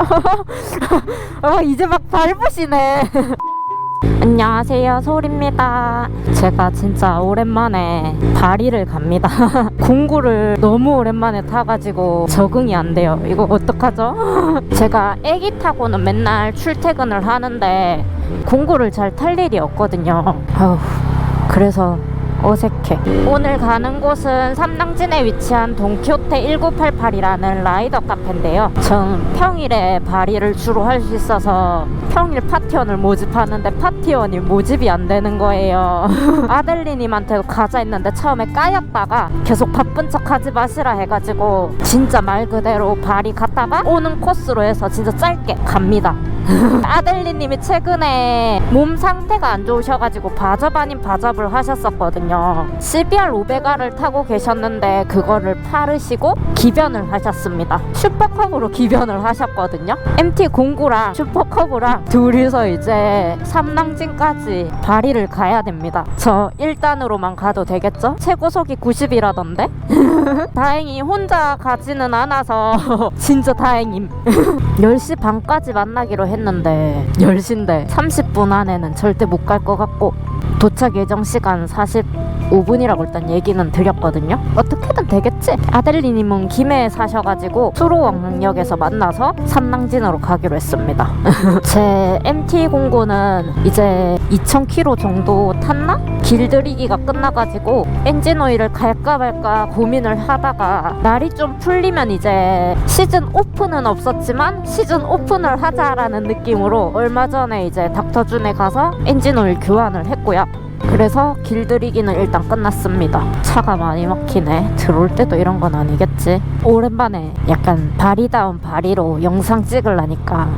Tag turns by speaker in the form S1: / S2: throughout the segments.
S1: 어, 이제 막 밟으시네. 안녕하세요, 소울입니다. 제가 진짜 오랜만에 바리를 갑니다. 공구를 너무 오랜만에 타가지고 적응이 안 돼요. 이거 어떡하죠? 제가 애기 타고는 맨날 출퇴근을 하는데 공구를 잘 탈 일이 없거든요. 아우, 그래서 어색해. 오늘 가는 곳은 삼당진에 위치한 동키호테 1988이라는 라이더 카페인데요. 전 평일에 바리를 주로 할 수 있어서 평일 파티원을 모집하는데 파티원이 모집이 안 되는 거예요. 아델리님한테도 가자 했는데 처음에 까였다가 계속 바쁜 척 하지 마시라 해가지고 진짜 말 그대로 바리 갔다가 오는 코스로 해서 진짜 짧게 갑니다. 아델리님이 최근에 몸 상태가 안 좋으셔가지고 바잡 아닌 바잡을 하셨었거든요. CBR 오베가를 타고 계셨는데 그거를 파르시고 기변을 하셨습니다. 슈퍼컵으로 기변을 하셨거든요. MT 공구랑 슈퍼컵이랑 둘이서 이제 삼랑진까지 바리를 가야 됩니다. 저 1단으로만 가도 되겠죠? 최고속이 90이라던데? 다행히 혼자 가지는 않아서 진짜 다행임. 10시 반까지 만나기로 했는데 10시인데 30분 안에는 절대 못 갈 것 같고 도착 예정 시간 45분이라고 일단 얘기는 드렸거든요. 어떻게든 되겠지? 아델리님은 김해에 사셔가지고 수로왕역에서 만나서 삼랑진으로 가기로 했습니다. 제 MT 공고는 이제 2,000km 정도 탔나? 길들이기가 끝나가지고 엔진 오일을 갈까 말까 고민을 하다가 날이 좀 풀리면 이제 시즌 오픈은 없었지만 시즌 오픈을 하자라는 느낌으로 얼마 전에 이제 닥터준에 가서 엔진 오일 교환을 했고요. 그래서 길들이기는 일단 끝났습니다. 차가 많이 막히네. 들어올 때도 이런 건 아니겠지. 오랜만에 약간 바리다운 바리로 영상 찍으려니까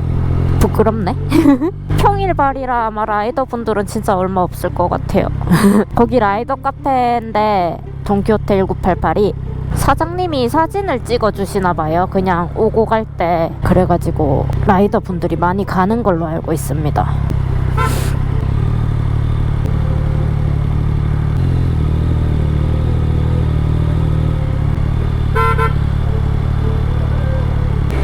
S1: 부끄럽네. 평일 발이라 아마 라이더 분들은 진짜 얼마 없을 것 같아요. 거기 라이더 카페인데 동키호텔 1988이 사장님이 사진을 찍어주시나 봐요. 그냥 오고 갈 때. 그래가지고 라이더 분들이 많이 가는 걸로 알고 있습니다.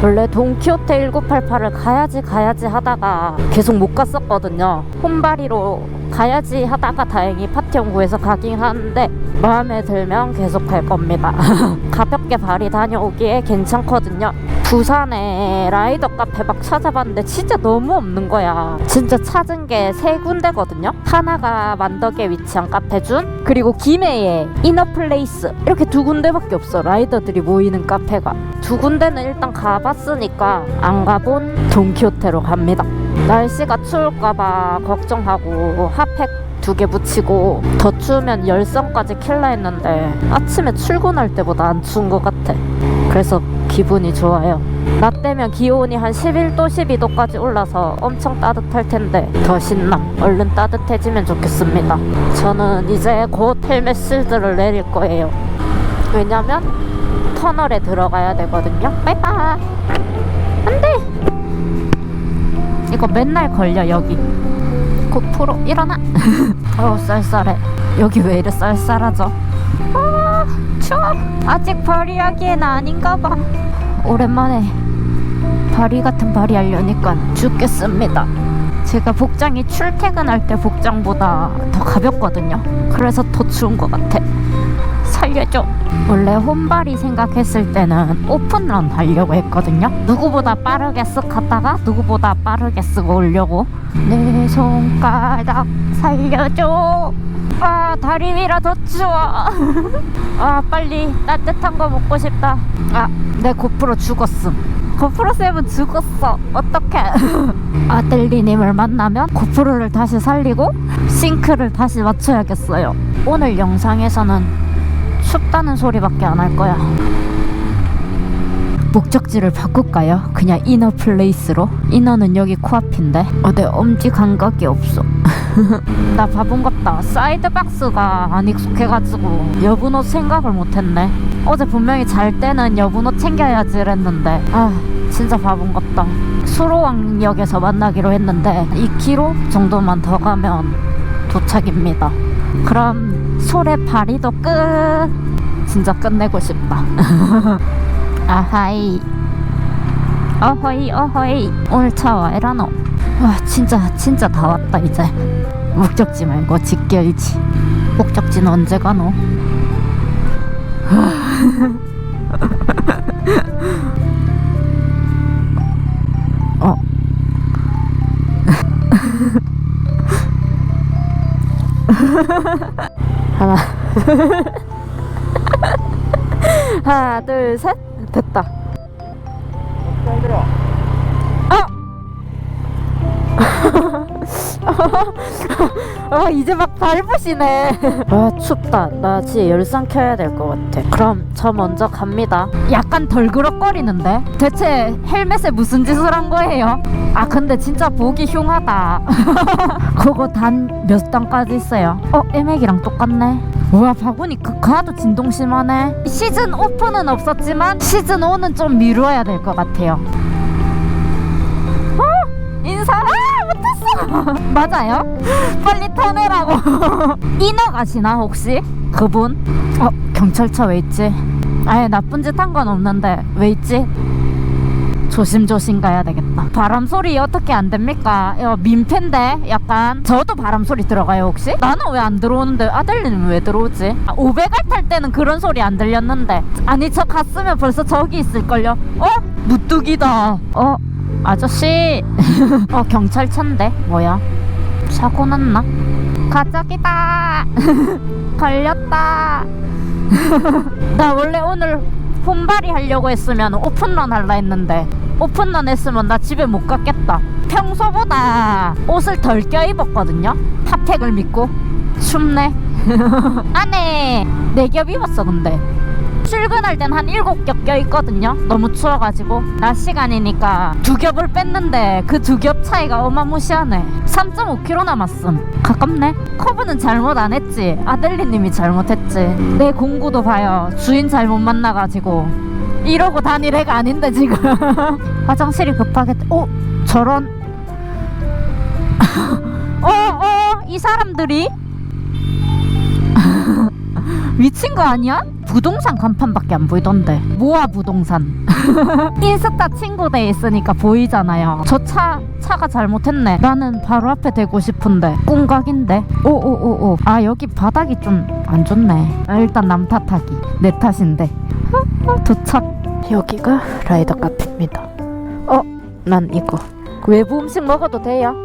S1: 원래 동키호테 1988을 가야지 가야지 하다가 계속 못 갔었거든요. 홈바리로 가야지 하다가 다행히 파티원 구해서 가긴 하는데 마음에 들면 계속 갈 겁니다. 가볍게 바리 다녀오기에 괜찮거든요. 부산에 라이더 카페 막 찾아봤는데 진짜 너무 없는 거야. 진짜 찾은 게 세 군데거든요. 하나가 만덕에 위치한 카페준 그리고 김해에 이너플레이스 이렇게 두 군데밖에 없어. 라이더들이 모이는 카페가 두 군데는 일단 가봤으니까 안 가본 동키호테로 갑니다. 날씨가 추울까봐 걱정하고 핫팩 두 개 붙이고 더 추우면 열선까지 킬라 했는데 아침에 출근할 때보다 안 추운 것 같아. 그래서 기분이 좋아요. 낮 되면 기온이 한 11도, 12도까지 올라서 엄청 따뜻할 텐데 더 신나. 얼른 따뜻해지면 좋겠습니다. 저는 이제 곧 헬멧 실드를 내릴 거예요. 왜냐면 터널에 들어가야 되거든요. 빠이빠이. 안 돼! 이거 맨날 걸려, 여기. 고프로 일어나. 어우, 쌀쌀해. 여기 왜 이래 쌀쌀하죠? 아, 추워. 아직 발이하기엔 아닌가 봐. 오랜만에 발이 같은 발이 하려니까 죽겠습니다. 제가 복장이 출퇴근할 때 복장보다 더 가볍거든요. 그래서 더 추운 것 같아. 살려줘. 원래 홈발이 생각했을 때는 오픈런 하려고 했거든요. 누구보다 빠르게 쓱 갔다가 누구보다 빠르게 쓰고 오려고. 내 손가락 살려줘. 아 다리 위라 더 추워. 아 빨리 따뜻한 거 먹고 싶다. 아내 고프로 죽었음. 고프로 세븐 죽었어. 어떡해. 아델리님을 만나면 고프로를 다시 살리고 싱크를 다시 맞춰야겠어요. 오늘 영상에서는 춥다는 소리밖에 안 할 거야. 목적지를 바꿀까요? 그냥 이너 플레이스로? 이너는 여기 코앞인데? 어 내 엄지 감각이 없어. 나 바본갑다. 사이드박스가 안 익숙해가지고 여분 옷 생각을 못했네. 어제 분명히 잘 때는 여분 옷 챙겨야지 그랬는데. 아 진짜 바본갑다. 수로왕역에서 만나기로 했는데 2km 정도만 더 가면 도착입니다. 그럼 소래 파리도 끝! 진짜 끝내고 싶다 아하이. 어허이 어허이. 오늘 차 와이라노. 와 진짜 진짜 다 왔다 이제. 목적지 말고 직결이지. 목적지는 언제 가노? 어. 하나. 하나 둘셋 됐다. 아 이제 막 밟으시네. 아 춥다. 나 지금 열상 켜야 될 것 같아. 그럼 저 먼저 갑니다. 약간 덜그럭거리는데? 대체 헬멧에 무슨 짓을 한 거예요? 아 근데 진짜 보기 흉하다 그거 단 몇 단까지 있어요? 어 에맥이랑 똑같네 우와 바구니 그 가도 진동 심하네 시즌 오프는 없었지만 시즌 5는 좀 미루어야 될 것 같아요 어? 인사 아 못했어 맞아요? 빨리 터내라고 인어 가시나 혹시? 그분? 어 경찰차 왜 있지? 아예 나쁜 짓 한 건 없는데 왜 있지? 조심조심 가야 되겠다 바람 소리 어떻게 안 됩니까? 이거 민폐인데 약간 저도 바람 소리 들어가요 혹시? 나는 왜 안 들어오는데 아델리는 왜 들어오지? 아, 500알 탈 때는 그런 소리 안 들렸는데 아니 저 갔으면 벌써 저기 있을걸요? 어? 무뚝이다 어? 아저씨 어 경찰차인데 뭐야 사고 났나? 가족이다 걸렸다 나 원래 오늘 홈발이 하려고 했으면 오픈런 할라 했는데 오픈런 했으면 나 집에 못 갔겠다. 평소보다 옷을 덜 껴입었거든요. 핫팩을 믿고. 춥네. 안에 네 겹 입었어 근데. 출근할 땐 한 일곱 겹 껴있거든요. 너무 추워가지고. 낮 시간이니까 두 겹을 뺐는데 그 두 겹 차이가 어마무시하네 3.5km 남았음. 가깝네. 커브는 잘못 안 했지. 아델리님이 잘못했지. 내 공구도 봐요. 주인 잘못 만나가지고. 이러고 다닐 애가 아닌데 지금. 화장실이 급하겠다 어? 저런. 어어? 이 사람들이? 미친 거 아니야? 부동산 간판밖에 안 보이던데. 모아 부동산. 인스타 친구대 있으니까 보이잖아요. 저 차 차가 잘못했네. 나는 바로 앞에 대고 싶은데. 꿍각인데. 오오오오. 아 여기 바닥이 좀 안 좋네. 아, 일단 남 탓하기. 내 탓인데. 도착. 여기가 라이더 카페입니다. 어? 난 이거. 외부 음식 먹어도 돼요?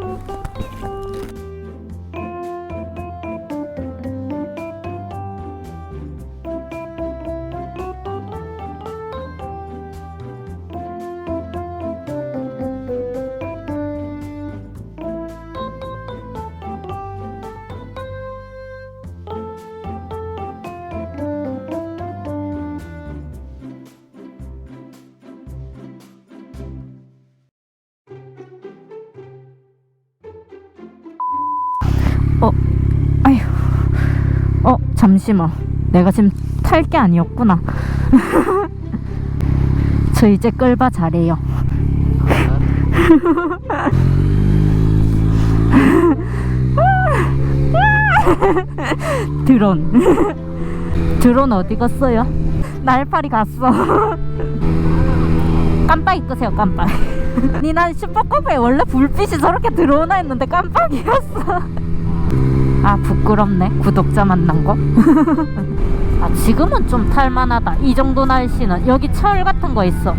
S1: 어, 아휴, 어, 잠시만. 내가 지금 탈 게 아니었구나. 저 이제 끌바 잘해요. 드론. 드론 어디 갔어요? 날파리 갔어. 깜빡이 끄세요, 깜빡이. 아니, 난 슈퍼컵에 원래 불빛이 저렇게 들어오나 했는데 깜빡이였어. 아 부끄럽네 구독자 만난 거. 아 지금은 좀 탈만하다. 이 정도 날씨는 여기 철 같은 거 있어.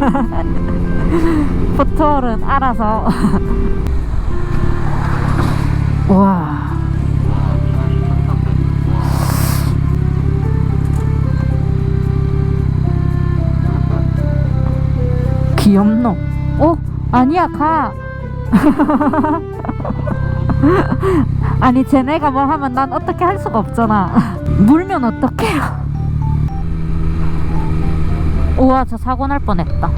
S1: 포털은 알아서. 와. 귀엽노? 어? 아니야 가. 아니 쟤네가 뭘 하면 난 어떻게 할 수가 없잖아. 물면 어떡해요? 우와 저 사고 날 뻔했다.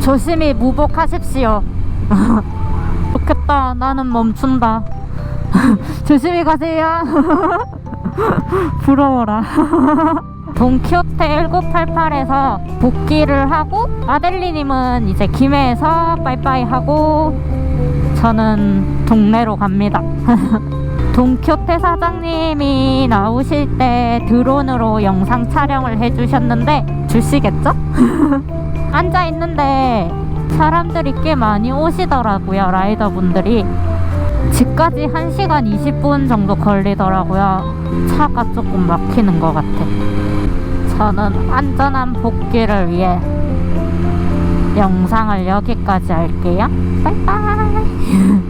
S1: 조심히 무복하십시오. 좋겠다. 나는 멈춘다. 조심히 가세요. 부러워라. 돈키호테 1988에서 복귀를 하고 아델리님은 이제 김해에서 빠이빠이 하고 저는 동네로 갑니다. 돈키호테 사장님이 나오실 때 드론으로 영상 촬영을 해주셨는데 주시겠죠? 앉아 있는데 사람들이 꽤 많이 오시더라고요. 라이더분들이. 집까지 1시간 20분 정도 걸리더라고요. 차가 조금 막히는 것 같아. 저는 안전한 복귀를 위해 영상을 여기까지 할게요. 바이바이.